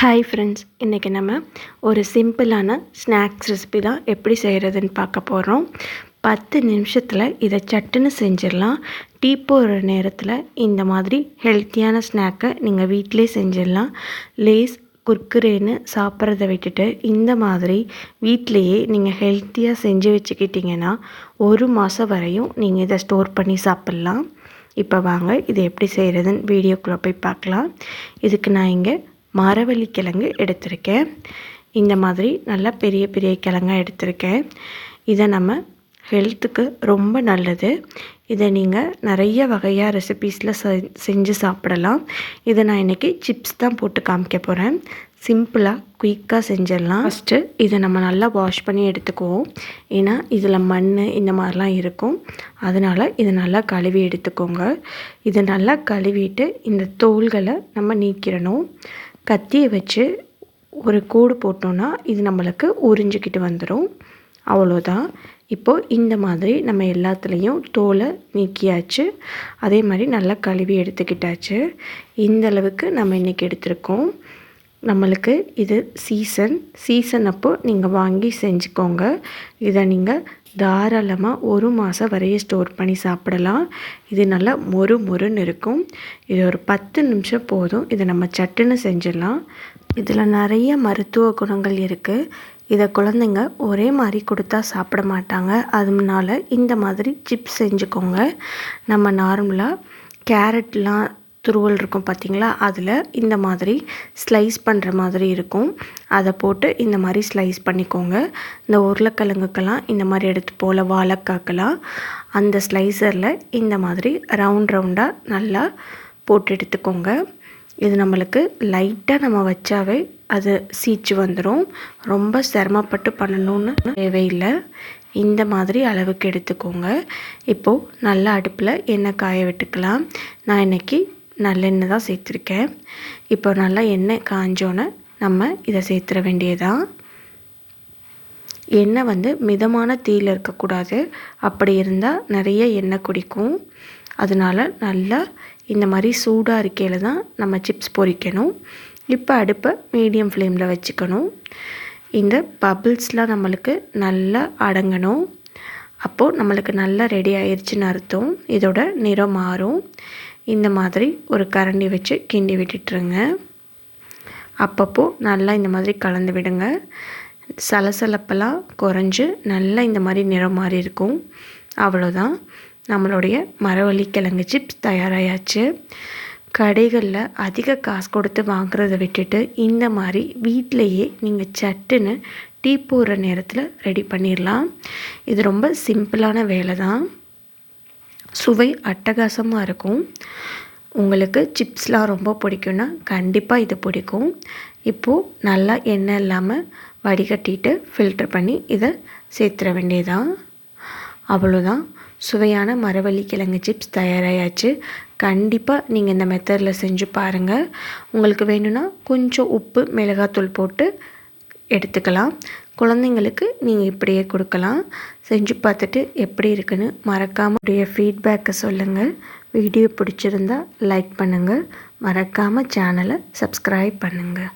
Hi friends இன்றைக்கி நம்ம ஒரு சிம்பிளான ஸ்நாக்ஸ் ரெசிபி தான் எப்படி செய்கிறதுன்னு பார்க்க போகிறோம் பத்து நிமிஷத்தில் இதை சட்டுன்னு செஞ்சிடலாம். டீ போகிற நேரத்தில் இந்த மாதிரி ஹெல்த்தியான ஸ்நாக்கை நீங்கள் வீட்டிலே செஞ்சிடலாம். லேஸ் குர்குரேன்னு சாப்பிட்றத விட்டுட்டு இந்த மாதிரி வீட்டிலையே நீங்கள் ஹெல்த்தியாக செஞ்சு வச்சுக்கிட்டிங்கன்னா ஒரு மாதம் வரையும் நீங்கள் இதை ஸ்டோர் பண்ணி சாப்பிட்லாம். இப்போ வாங்க இதை எப்படி செய்கிறதுன்னு வீடியோக்குள்ளே போய் பார்க்கலாம். இதுக்கு நான் இங்கே மரவள்ளி கிழங்கு எடுத்திருக்கேன். இந்த மாதிரி நல்லா பெரிய பெரிய கிழங்காக எடுத்திருக்கேன். இதை நம்ம ஹெல்த்துக்கு ரொம்ப நல்லது. இதை நீங்கள் நிறைய வகையாக ரெசிபீஸில் செஞ்சு சாப்பிடலாம். இதை நான் இன்றைக்கி சிப்ஸ் தான் போட்டு காமிக்க போகிறேன் சிம்பிளாக குயிக்காக செஞ்சிடலாம். ஃபஸ்ட்டு இதை நம்ம நல்லா வாஷ் பண்ணி எடுத்துக்குவோம். ஏன்னா இதில் மண் இந்த மாதிரிலாம் இருக்கும். அதனால் இதை நல்லா கழுவி எடுத்துக்கோங்க. இதை நல்லா கழுவிட்டு இந்த தோள்களை நம்ம நீக்கிடணும். கத்தியை வச்சு ஒரு கோடு போட்டோன்னா இது நம்மளுக்கு உறிஞ்சிக்கிட்டு வந்துடும் அவ்வளோதான். இப்போது இந்த மாதிரி நம்ம எல்லாத்துலேயும் தோலை நீக்கியாச்சு. அதே மாதிரி நல்லா கழுவி எடுத்துக்கிட்டாச்சு. இந்த அளவுக்கு நம்ம இன்றைக்கி எடுத்திருக்கோம். நம்மளுக்கு இது சீசன் சீசன் அப்போ நீங்கள் வாங்கி செஞ்சுக்கோங்க. இதை நீங்கள் தாராளமாக ஒரு மாதம் வரைய ஸ்டோர் பண்ணி சாப்பிடலாம். இது நல்லா மொறு மொறுன்னு இருக்கும். இது ஒரு பத்து நிமிஷம் போதும். இதை நம்ம சட்டுன்னு செஞ்சிடலாம். இதில் நிறைய மருத்துவ குணங்கள் இருக்குது இதை குழந்தைங்க ஒரே மாதிரி கொடுத்தா சாப்பிட மாட்டாங்க. அதனால இந்த மாதிரி சிப்ஸ் செஞ்சுக்கோங்க. நம்ம நார்மலாக கேரட்லாம் துருவல் இருக்கும் பார்த்திங்களா? அதில் இந்த மாதிரி ஸ்லைஸ் பண்ணுற மாதிரி இருக்கும். அதை போட்டு இந்த மாதிரி ஸ்லைஸ் பண்ணிக்கோங்க. இந்த உருளைக்கிழங்குக்கெல்லாம் இந்த மாதிரி எடுத்து போல் வாழைக்காக்கெல்லாம் அந்த ஸ்லைசரில் இந்த மாதிரி ரவுண்ட் ரவுண்டாக நல்லா போட்டு எடுத்துக்கோங்க. இது நம்மளுக்கு லைட்டாக நம்ம வச்சாவே அது சீச்சு வந்துடும் ரொம்ப சிரமப்பட்டு பண்ணணும்னு தேவையில்லை. இந்த மாதிரி அளவுக்கு எடுத்துக்கோங்க. இப்போது நல்லா அடுப்பில் எண்ணெய் காய விட்டுக்கலாம். நான் இன்றைக்கி நல்லெண்ணெய் தான் சேர்த்துருக்கேன். இப்போ நல்லா எண்ணெய் காஞ்சோன்னே நம்ம இதை சேர்த்துற வேண்டியதான் எண்ணெய் வந்து மிதமான தீயில் இருக்கக்கூடாது. அப்படி இருந்தால் நிறைய எண்ணெய் குடிக்கும். அதனால் நல்லா இந்த மாதிரி சூடாக இருக்கையில் தான் நம்ம சிப்ஸ் பொரிக்கணும் இப்போ அடுப்பை மீடியம் ஃப்ளேமில் வச்சுக்கணும். இந்த பபிள்ஸ்லாம் நம்மளுக்கு நல்லா அடங்கணும். அப்போது நம்மளுக்கு நல்லா ரெடி ஆயிடுச்சுன்னு அர்த்தம். இதோட நிறம் மாறும். இந்த மாதிரி ஒரு கரண்டி வச்சு கிண்டி விட்டுட்டுருங்க. அப்பப்போ நல்லா இந்த மாதிரி கலந்து விடுங்க. சலசலப்பெல்லாம் குறைஞ்சு நல்லா இந்த மாதிரி நிறம் மாறி இருக்கும். அவ்வளோதான். நம்மளுடைய மரவள்ளி கிழங்கு சிப்ஸ் தயாராகியாச்சு கடைகளில் அதிக காசு கொடுத்து வாங்குறத விட்டுட்டு இந்த மாதிரி வீட்டிலையே நீங்கள் சட்டுன்னு டீ போடுற நேரத்தில் ரெடி பண்ணிடலாம் இது ரொம்ப சிம்பிளான வேலை தான் சுவை அட்டகாசமாக இருக்கும். உங்களுக்கு சிப்ஸ்லாம் ரொம்ப பிடிக்கும்னா கண்டிப்பாக இது பிடிக்கும். இப்போது நல்லா எண்ணெய் இல்லாமல் வடிகட்டிட்டு ஃபில்டர் பண்ணி இதை சேர்த்துற வேண்டியதான் அவ்வளோதான் சுவையான மரவள்ளி கிழங்கு சிப்ஸ் தயாராகியாச்சு கண்டிப்பாக நீங்கள் இந்த மெத்தடில் செஞ்சு பாருங்கள் உங்களுக்கு வேணும்னா கொஞ்சம் உப்பு மிளகாத்தூள் போட்டு எடுத்துக்கலாம். குழந்தைங்களுக்கு நீங்கள் இப்படியே கொடுக்கலாம். செஞ்சு பார்த்துட்டு எப்படி இருக்குன்னு மறக்காமல் உடைய ஃபீட்பேக்கை சொல்லுங்கள். வீடியோ பிடிச்சிருந்தா லைக் பண்ணுங்கள். மறக்காமல் சேனலை சப்ஸ்கிரைப் பண்ணுங்கள்.